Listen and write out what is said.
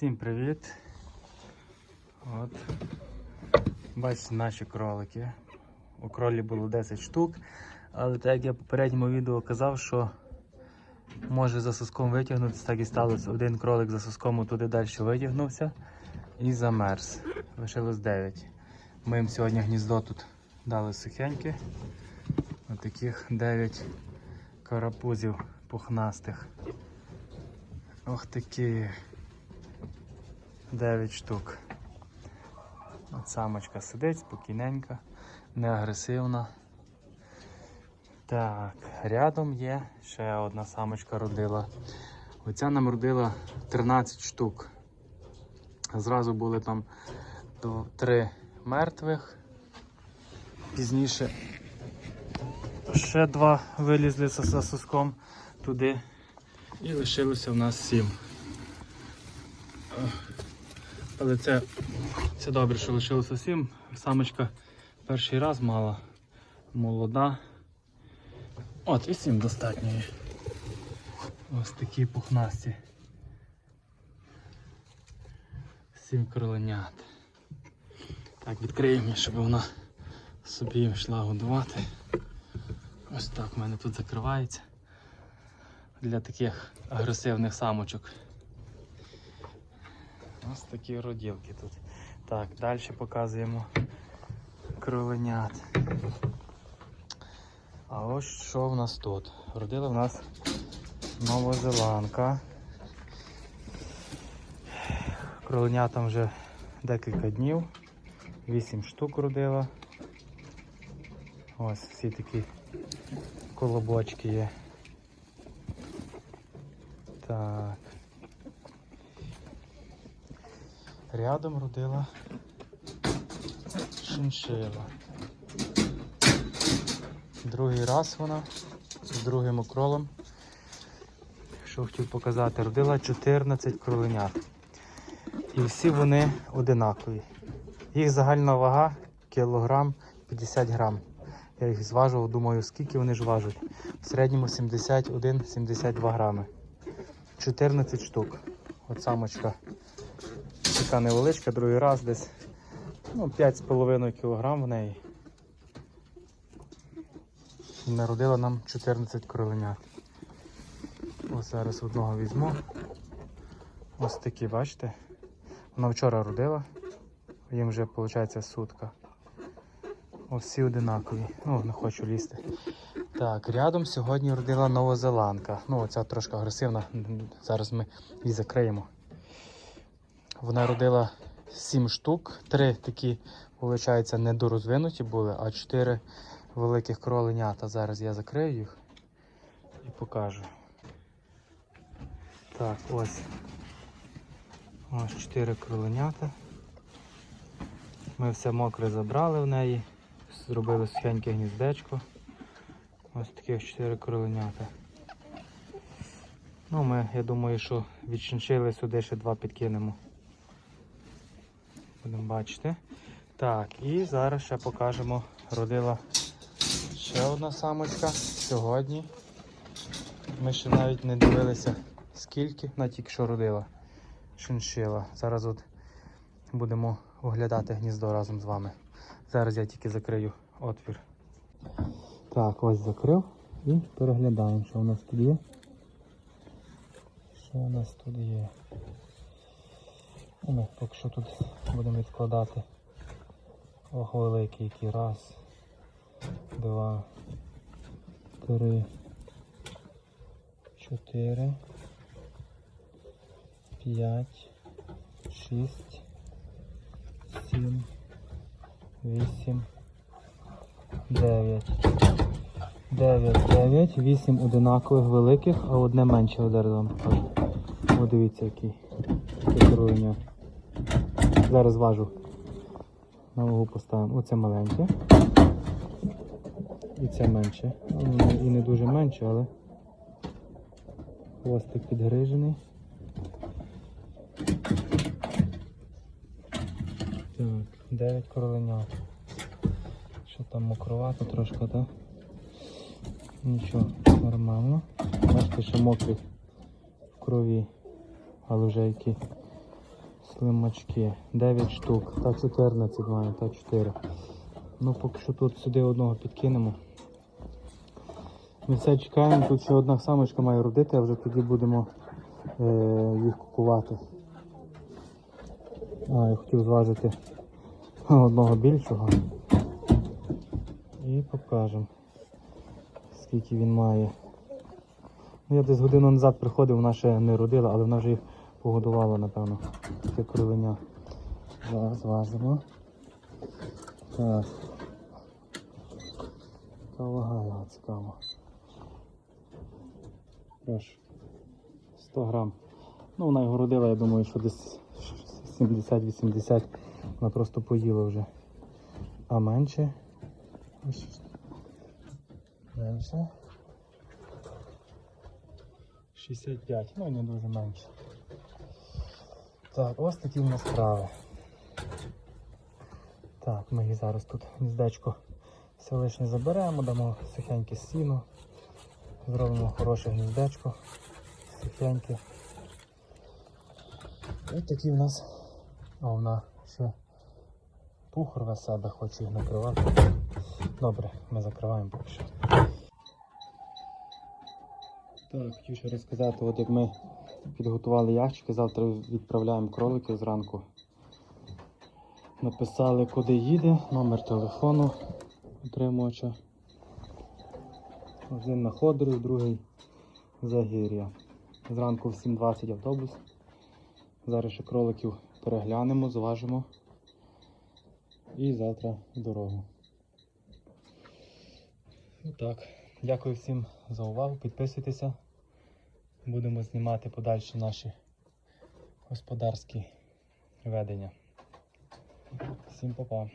Всім привіт! От. Бачите наші кролики. У кролі було 10 штук, але так як я в попередньому відео казав, що може за соском витягнутися, так і сталося. Один кролик за соском туди далі витягнувся і замерз. Лишилось 9. Ми їм сьогодні гніздо тут дали сухеньке. Отаких 9 карапузів пухнастих. Ох такі 9 штук. От самочка сидить спокійненька, не агресивна. Так, рядом є ще одна самочка родила. Оця нам родила 13 штук. Зразу були там 3 мертвих. Пізніше ще два вилізли за соском туди. І лишилося в нас 7. Але це, це добре, що лишилося 7. Самочка перший раз мала молода. От, і 7 достатньо. Ось такі пухнасті. Сім кроленят. Так, відкриємо, щоб вона собі йшла годувати. Ось так в мене тут закривається. Для таких агресивних самочок. Ось такі роділки тут. Так, далі показуємо кроленят. А ось що в нас тут? Родила в нас новозеландка. Кроленятам вже декілька днів. 8 штук родила. Ось всі такі колобочки є. Так. Рядом родила шиншила. Другий раз вона з другим окролом. Що хотів показати, родила 14 кроленят. І всі вони одинакові. Їх загальна вага кілограм 50 грам. Я їх зважував, думаю, скільки вони ж важать. В середньому 71-72 грами. 14 штук. От самочка така невеличка, другий раз десь ну, 5,5 кг в неї. Народила нам 14 кроленят. Ось зараз одного візьму. Ось такі, бачите? Вона вчора родила, їм вже виходить сутка. Ось всі одинакові. Ну, не хочу лізти. Так, рядом сьогодні родила новозеландка. Ну, оця трошки агресивна. Зараз ми її закриємо. Вона родила 7 штук. Три такі, виходить, недорозвинуті були, а 4 великих кроленята. Зараз я закрию їх і покажу. Так, ось. Ось 4 кроленята. Ми все мокре забрали в неї, зробили сухеньке гніздечко. Ось таких 4 кроленята. Ну, ми, я думаю, що відчинчили сюди ще два підкинемо. Будемо бачити. Так, і зараз ще покажемо, родила ще одна самочка сьогодні. Ми ще навіть не дивилися скільки, вона тільки що родила. Шиншила. Зараз от будемо оглядати гніздо разом з вами. Зараз я тільки закрию отвір. Так, ось закрив і переглядаємо, що у нас тут є. Що у нас тут є? Ну, поки що тут будемо відкладати. Ох, великий який. Раз, два, три, чотири, п'ять, шість, сім, вісім, дев'ять. Дев'ять, дев'ять, вісім одинакових великих, а одне менше зараз вам покажу. О, дивіться який. Яке круєння. Зараз важу. На вагу поставимо. Оце маленьке. І це менше. Ну, І не дуже менше, але хвостик підгрижений. Так, 9 короленят. Що там мокровато трошки, так? Нічого, нормально. Бачите, що мокрі в крові, але вже які Слимачки. 9 штук. Та 14 має, та 4. Ну, поки що тут сюди одного підкинемо. Ми все чекаємо, тут ще одна самочка має родити, а вже тоді будемо е, їх купувати. А, я хотів зважити одного більшого. І покажемо, скільки він має. Ну, я десь годину назад приходив, вона ще не родила, але вона вже їх погодувала, напевно. Таке кровеня. Зараз важимо. Так. Яка вага його цікаво. Прошу. 100 грам. Ну, вона його родила, я думаю, що десь 70-80 вона просто поїла вже. А менше. Менше. 65, ну не дуже менше. Так, ось такі в нас справи. Так, ми їх зараз тут гніздечко все лишнє заберемо, дамо сухеньке сіно. Зробимо хороше гніздечко. Сухеньке. Ось такі в нас. А вона ще пухор на себе хоче їх накривати. Добре, ми закриваємо поки що. Так, хотів ще розказати, от як ми підготували ящики, завтра відправляємо кроликів зранку. Написали, куди їде, номер телефону отримувача. Один на Ходорі, другий Загір'я. Зранку в 7.20 автобус. Зараз ще кроликів переглянемо, зважимо. І завтра в дорогу. Ну так. Дякую всім за увагу. Підписуйтеся. Будемо знімати подальші наші господарські ведення. Всім па-па.